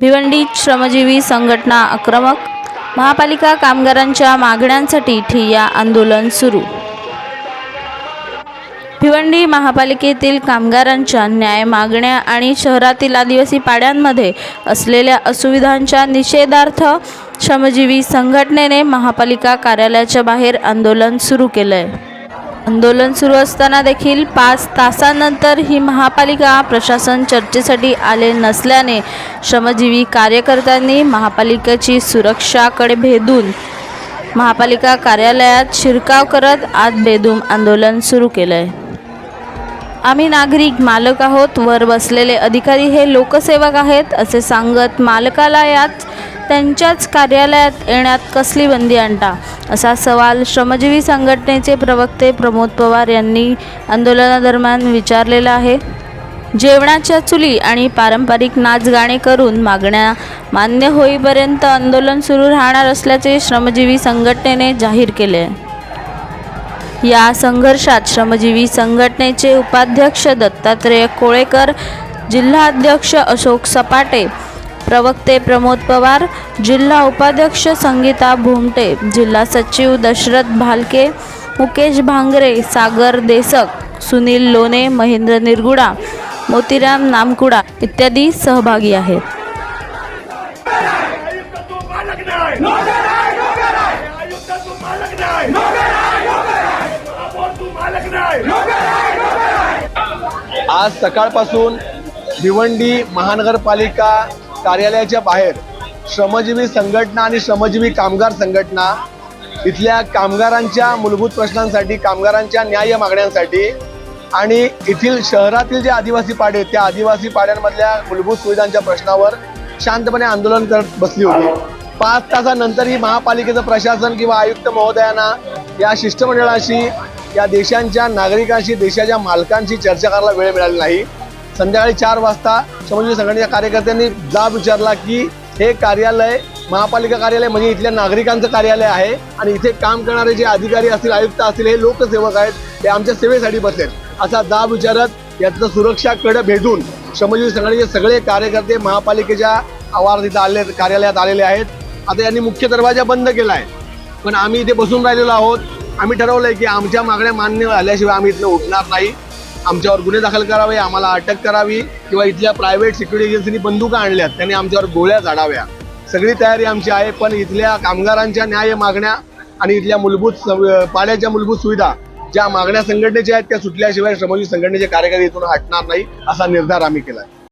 भिवंडी श्रमजीवी संघटना आक्रमक. महापालिका कामगारांच्या मागण्यांसाठी ठिय्या आंदोलन सुरू. भिवंडी महापालिकेतील कामगारांच्या न्याय मागण्या आणि शहरातील आदिवासी पाड्यांमध्ये असलेल्या असुविधांच्या निषेधार्थ श्रमजीवी संघटनेने महापालिका कार्यालयाच्या बाहेर आंदोलन सुरू केलं आहे आंदोलन सुरू असताना देखील पाच तासानंतर ही महापालिका प्रशासन चर्चेसाठी आले नसल्याने श्रमजीवी कार्यकर्त्यांनी महापालिकेची सुरक्षाकडे भेदून महापालिका कार्यालयात शिरकाव करत आज बेदूम आंदोलन सुरू केलं आहे आम्ही नागरिक मालक आहोत. वर बसलेले अधिकारी हे लोकसेवक आहेत असे सांगत मालकाला याच त्यांच्याच कार्यालयात येण्यात कसली बंदी आणता? असा सवाल श्रमजीवी संघटनेचे प्रवक्ते प्रमोद पवार यांनी आंदोलनादरम्यान विचारलेला आहे. जेवणाच्या चुली आणि पारंपरिक नाच गाणे करून मागण्या मान्य होईपर्यंत आंदोलन सुरू राहणार असल्याचे श्रमजीवी संघटनेने जाहीर केले. आहे या संघर्षात श्रमजीवी संघटनेचे उपाध्यक्ष दत्तात्रेय कोळेकर जिल्हाध्यक्ष अशोक सपाटे प्रवक्ते प्रमोद पवार जिल्हा उपाध्यक्ष संगीता भोमटे जिल्हा सचिव दशरथ भालके मुकेश भांगरे सागर देसक सुनील लोणे महेंद्र निरगुडा मोतीराम नामकुडा इत्यादी सहभागी आहेत. आज सकाळपासून भिवंडी महानगरपालिका कार्यालयाच्या बाहेर श्रमजीवी संघटना आणि श्रमजीवी कामगार संघटना इथल्या कामगारांच्या मूलभूत प्रश्नांसाठी कामगारांच्या न्याय मागण्यांसाठी आणि येथील शहरातील जे आदिवासी पाडे आहेत त्या आदिवासी पाड्यांमधल्या मूलभूत सुविधांच्या प्रश्नावर शांतपणे आंदोलन करत बसली होती. पाच तासानंतरही महापालिकेचं प्रशासन किंवा आयुक्त महोदयांना या शिष्टमंडळाशी या देशांच्या नागरिकांशी देशाच्या मालकांशी चर्चा करायला वेळ मिळाली नाही. संध्याकाळी चार वाजता श्रमजीवी संघटनेच्या कार्यकर्त्यांनी जाब विचारला की हे कार्यालय महापालिका कार्यालय म्हणजे इथल्या नागरिकांचं कार्यालय आहे आणि इथे काम करणारे जे अधिकारी असतील आयुक्त असतील हे लोकसेवक आहेत ते आमच्या सेवेसाठी बसलेत. असा जाब विचारत याचं सुरक्षाकडे भेटून श्रमजीवी संघटनेचे सगळे कार्यकर्ते महापालिकेच्या आवारात इथं आले कार्यालयात आलेले आहेत. आता यांनी मुख्य दरवाजा बंद केला आहे पण आम्ही इथे बसून राहिलेलो आहोत. आम्ही ठरवलंय की आमच्या मागण्या मान्य झाल्याशिवाय आम्ही इथलं उठणार नाही. आमच्यावर गुन्हे दाखल करावे आम्हाला अटक करावी किंवा इथल्या प्रायव्हेट सिक्युरिटी एजन्सीनी बंदुका आणल्यात त्यांनी आमच्यावर गोळ्या झाडाव्या सगळी तयारी आमची आहे पण इथल्या कामगारांच्या न्याय मागण्या आणि इथल्या मूलभूत पाण्याच्या मूलभूत सुविधा ज्या मागण्या संघटनेच्या आहेत त्या सुटल्याशिवाय श्रमजीवी संघटनेचे कार्यकर्ते इथून हटणार नाही असा निर्धार आम्ही केला